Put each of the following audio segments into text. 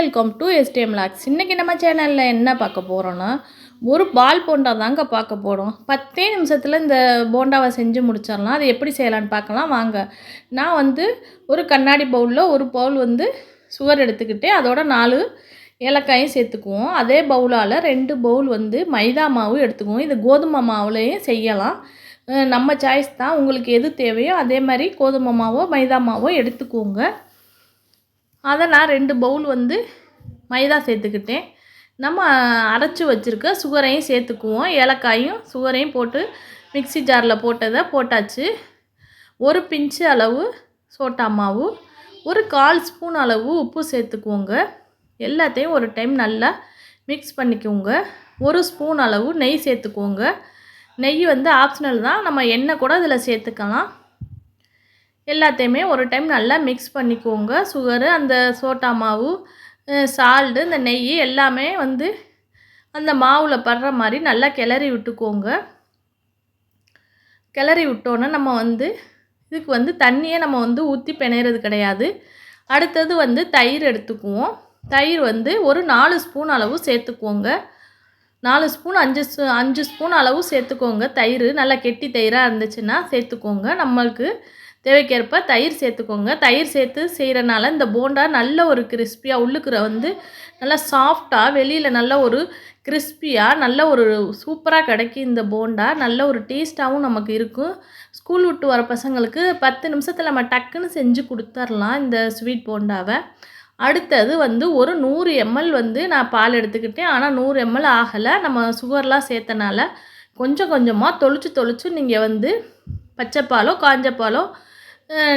Welcome to STM lakhs. இன்றைக்கி நம்ம சேனலில் என்ன பார்க்க போகிறோன்னா ஒரு பால் போண்டா தாங்க பார்க்க போகிறோம் பத்தே நிமிஷத்தில் இந்த போண்டாவை செஞ்சு முடிச்சிடலாம். அது எப்படி செய்யலான்னு பார்க்கலாம். வாங்க. நான் வந்து ஒரு கண்ணாடி பவுலில் ஒரு பவுல் வந்து சுகர் எடுத்துக்கிட்டு அதோட நாலு ஏலக்காயும் சேர்த்துக்குவோம். அதே பவுலால் ரெண்டு பவுல் வந்து மைதா மாவு எடுத்துக்குவோம். இது கோதுமை மாவுலேயும் செய்யலாம். நம்ம சாய்ஸ் தான். உங்களுக்கு எது தேவையோ அதே மாதிரி கோதுமை மாவோ மைதா மாவோ எடுத்துக்கோங்க. அதை நான் ரெண்டு பவுல் வந்து மைதா சேர்த்துக்கிட்டேன். நம்ம அரைச்சி வச்சுருக்க சுகரையும் சேர்த்துக்குவோம். ஏலக்காயும் சுகரையும் போட்டு மிக்ஸி ஜாரில் போட்டதை போட்டாச்சு. ஒரு பிஞ்சு அளவு சோட்டா மாவு ஒரு கால் ஸ்பூன் அளவு உப்பு சேர்த்துக்குவோங்க. எல்லாத்தையும் ஒரு டைம் நல்லா மிக்ஸ் பண்ணிக்கோங்க ஒரு ஸ்பூன் அளவு நெய் சேர்த்துக்கோங்க நெய் வந்து ஆப்ஷனல் தான். நம்ம எண்ணெய் கூட இதில் சேர்த்துக்கலாம். எல்லாத்தையுமே ஒரு டைம் நல்லா மிக்ஸ் பண்ணிக்கோங்க. சுகரு அந்த சோட்டா மாவு சால்ட்டு இந்த நெய் எல்லாமே வந்து அந்த மாவில் படுற மாதிரி நல்லா கிளறி விட்டுக்கோங்க. கிளறி விட்டோன்னே நம்ம வந்து இதுக்கு வந்து தண்ணியை நம்ம வந்து ஊற்றி பிணையிறது கிடையாது. அடுத்தது வந்து தயிர் எடுத்துக்குவோம். தயிர் வந்து ஒரு நாலு ஸ்பூன் அளவு சேர்த்துக்குவோங்க நாலு ஸ்பூன் அஞ்சு ஸ்பூ- அஞ்சு ஸ்பூன் அளவு சேர்த்துக்கோங்க. தயிர் நல்லா கெட்டி தயிராக இருந்துச்சுன்னா சேர்த்துக்கோங்க. நம்மளுக்கு தேவைக்கேற்ப தயிர் சேர்த்துக்கோங்க. தயிர் சேர்த்து செய்கிறனால இந்த போண்டா நல்ல ஒரு கிறிஸ்பியாக உள்ளுக்குற வந்து நல்லா சாஃப்டாக வெளியில் நல்ல ஒரு கிறிஸ்பியாக நல்ல ஒரு சூப்பராக கிடைக்கும் இந்த போண்டா. நல்ல ஒரு டேஸ்ட்டாகவும் நமக்கு இருக்கும். ஸ்கூல் விட்டு வர பசங்களுக்கு பத்து நிமிஷத்தில் நம்ம டக்குன்னு செஞ்சு கொடுத்துர்லாம் இந்த ஸ்வீட் போண்டாவை. அடுத்தது வந்து ஒரு நூறு எம்எல் வந்து நான் பால் எடுத்துக்கிட்டேன். ஆனால் நூறு எம்எல் ஆகலை. நம்ம சுகர்லாம் சேர்த்தனால கொஞ்சம் கொஞ்சமாக தொளிச்சு தொளிச்சு நீங்கள் வந்து பச்சைப்பாலோ பாலோ காஞ்ச பாலோ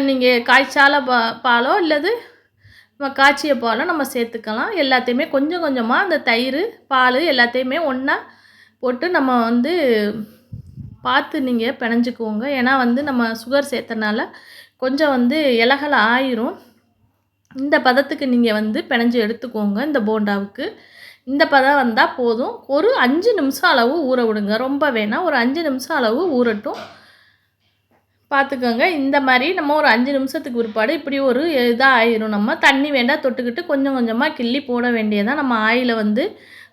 நீங்கள் காய்ச்சால பா பாலோ இல்லது நம்ம காய்ச்சிய பாலோ நம்ம சேர்த்துக்கலாம். எல்லாத்தையுமே கொஞ்சம் கொஞ்சமாக அந்த தயிர் பால் எல்லாத்தையுமே ஒன்றா போட்டு நம்ம வந்து பார்த்து நீங்கள் பிணைஞ்சிக்குவோங்க ஏன்னா வந்து நம்ம சுகர் சேர்த்தனால கொஞ்சம் வந்து இலகல ஆயிரும். இந்த பதத்துக்கு நீங்கள் வந்து பிணைஞ்சு எடுத்துக்கோங்க இந்த போண்டாவுக்கு. இந்த பதம் வந்தால் போதும். ஒரு அஞ்சு நிமிஷம் அளவு ஊற விடுங்க. ரொம்ப வேணாம். ஒரு அஞ்சு நிமிஷம் அளவு ஊறட்டும். பார்த்துக்கோங்க இந்த மாதிரி நம்ம ஒரு அஞ்சு நிமிஷத்துக்கு பிற்பாடு இப்படி ஒரு இதாக ஆயிரும் நம்ம தண்ணி வேண்டாம் தொட்டுக்கிட்டு கொஞ்சம் கொஞ்சமாக கிள்ளி போட வேண்டியதான் நம்ம ஆயிலை வந்து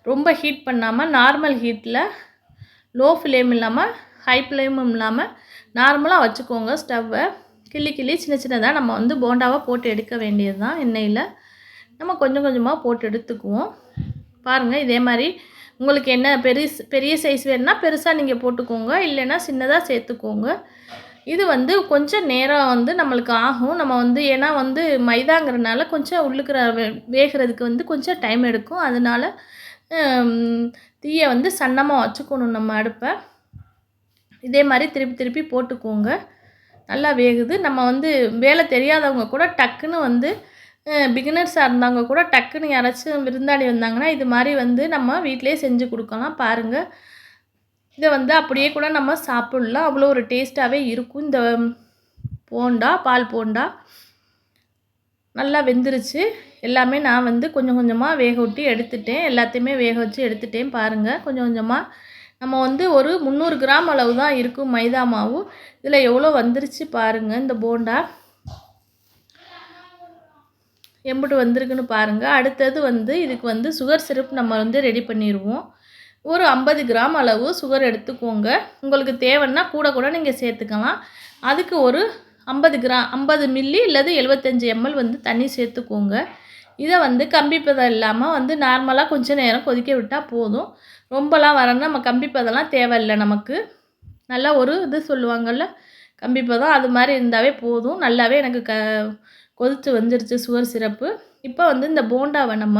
ரொம்ப ஹீட் பண்ணாமல் நார்மல் ஹீட்டில் லோ ஃப்ளேம் இல்லாமல் ஹை ஃப்ளேமும் இல்லாமல் நார்மலாக வச்சுக்கோங்க ஸ்டவ்வை கிள்ளி கிள்ளி சின்ன சின்னதாக நம்ம வந்து போண்டாவை போட்டு எடுக்க வேண்டியது தான் எண்ணெயில். நம்ம கொஞ்சம் கொஞ்சமாக போட்டு எடுத்துக்குவோம். பாருங்கள் இதே மாதிரி உங்களுக்கு என்ன பெரிய பெரிய சைஸ் வேணும்னா பெருசாக நீங்கள் போட்டுக்கோங்க. இல்லைன்னா சின்னதாக சேர்த்துக்கோங்க. இது வந்து கொஞ்சம் நேரம் வந்து நம்மளுக்கு ஆகும். நம்ம வந்து ஏன்னா வந்து மைதாங்கிறனால கொஞ்சம் உள்ளுக்கிற வே- வேகிறதுக்கு வந்து கொஞ்சம் டைம் எடுக்கும். அதனால தீயை வந்து சன்னமாக வச்சுக்கணும் நம்ம அடுப்பை. இதே மாதிரி திருப்பி திருப்பி போட்டுக்கோங்க. நல்லா வேகுது. நம்ம வந்து வேலை தெரியாதவங்க கூட டக்குன்னு வந்து பிகினர்ஸாக இருந்தவங்க கூட டக்குன்னு யாராச்சும் விருந்தாளி வந்தாங்கன்னா இது மாதிரி வந்து நம்ம வீட்டிலே செஞ்சு கொடுக்கலாம். பாருங்கள் இதை வந்து அப்படியே கூட நம்ம சாப்பிட்லாம். அவ்வளோ ஒரு டேஸ்ட்டாகவே இருக்கும். இந்த போண்டா பால் போண்டா நல்லா வெந்துருச்சு. எல்லாமே நான் வந்து கொஞ்சம் கொஞ்சமாக வேக விட்டு எடுத்துட்டேன். எல்லாத்தையுமே வேக வச்சு எடுத்துட்டேன் பாருங்கள் கொஞ்சம் கொஞ்சமாக நம்ம வந்து ஒரு முந்நூறு கிராம் அளவு தான் இருக்கும் மைதா மாவு. இதில் எவ்வளோ வந்துருச்சு பாருங்கள் இந்த போண்டா. எம்பிட்டு வந்திருக்குன்னு பாருங்கள் அடுத்தது வந்து இதுக்கு வந்து சுகர் சிரப் நம்ம வந்து ரெடி பண்ணிடுவோம். ஒரு ஐம்பது கிராம் அளவு சுகர் எடுத்துக்கோங்க. உங்களுக்கு தேவைன்னா கூட கூட நீங்கள் சேர்த்துக்கலாம். அதுக்கு ஒரு ஐம்பது கிராம் ஐம்பது மில்லி இல்லது எழுபத்தஞ்சி எம்எல் வந்து தண்ணி சேர்த்துக்கோங்க. இதை வந்து கம்பி இல்லாமல் வந்து நார்மலாக கொஞ்சம் நேரம் கொதிக்க விட்டால் போதும். ரொம்பலாம் வரணும் நம்ம கம்பி தேவையில்லை நமக்கு. நல்லா ஒரு இது சொல்லுவாங்கள்ல கம்பி பதம் அது மாதிரி இருந்தாவே போதும். நல்லாவே எனக்கு க கொதித்து வந்துருச்சு சுகர் சிரப்பு இப்போ வந்து இந்த போண்டாவை நம்ம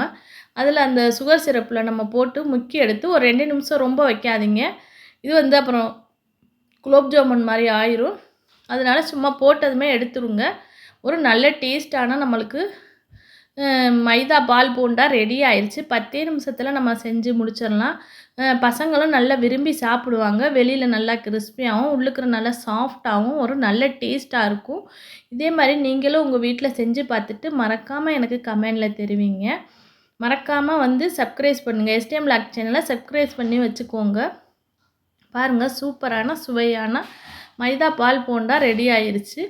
அதில் அந்த சுகர் சிரப்பில் நம்ம போட்டு முக்கி எடுத்து ஒரு ரெண்டு நிமிஷம் ரொம்ப வைக்காதீங்க. இது வந்து அப்புறம் குலோப் ஜாமுன் மாதிரி ஆயிரும். அதனால் சும்மா போட்டதுமே எடுத்துருங்க. ஒரு நல்ல டேஸ்டான நம்மளுக்கு மைதா பால் போண்டா ரெடி ஆயிடுச்சு பத்தே நிமிஷத்தில் நம்ம செஞ்சு முடிச்சிடலாம். பசங்களும் நல்லா விரும்பி சாப்பிடுவாங்க. வெளியில் நல்லா கிறிஸ்பியாகவும் உள்ளுக்குற நல்லா சாஃப்டாகவும் ஒரு நல்ல டேஸ்ட்டாக இருக்கும். இதே மாதிரி நீங்களும் உங்கள் வீட்டில் செஞ்சு பார்த்துட்டு மறக்காமல் எனக்கு கமெண்டில் தெரிவிங்க. மறக்காமல் வந்து சப்ஸ்கிரைப் பண்ணுங்கள் எஸ்டிஎம் லாக் சேனலை சப்ஸ்கிரைப் பண்ணி வச்சுக்கோங்க. பாருங்கள் சூப்பரான சுவையான மைதா பால் போண்டா ரெடி ஆயிடுச்சு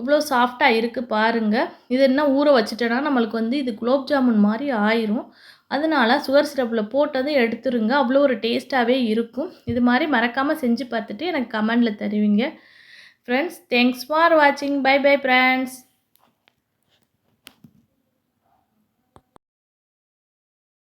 இவ்வளோ சாஃப்டாக இருக்குது பாருங்கள் இது என்ன ஊற வச்சுட்டேன்னா நம்மளுக்கு வந்து இது குலோப் ஜாமுன் மாதிரி ஆயிரும். அதனால சுகர் சிரப்பில் போட்டதும் எடுத்துருங்க. அவ்வளோ ஒரு டேஸ்ட்டாகவே இருக்கும். இது மாதிரி மறக்காமல் செஞ்சு பார்த்துட்டு எனக்கு கமெண்டில் தருவீங்க. ஃப்ரெண்ட்ஸ் தேங்க்ஸ் ஃபார் வாட்சிங் பை பை ஃப்ரெண்ட்ஸ்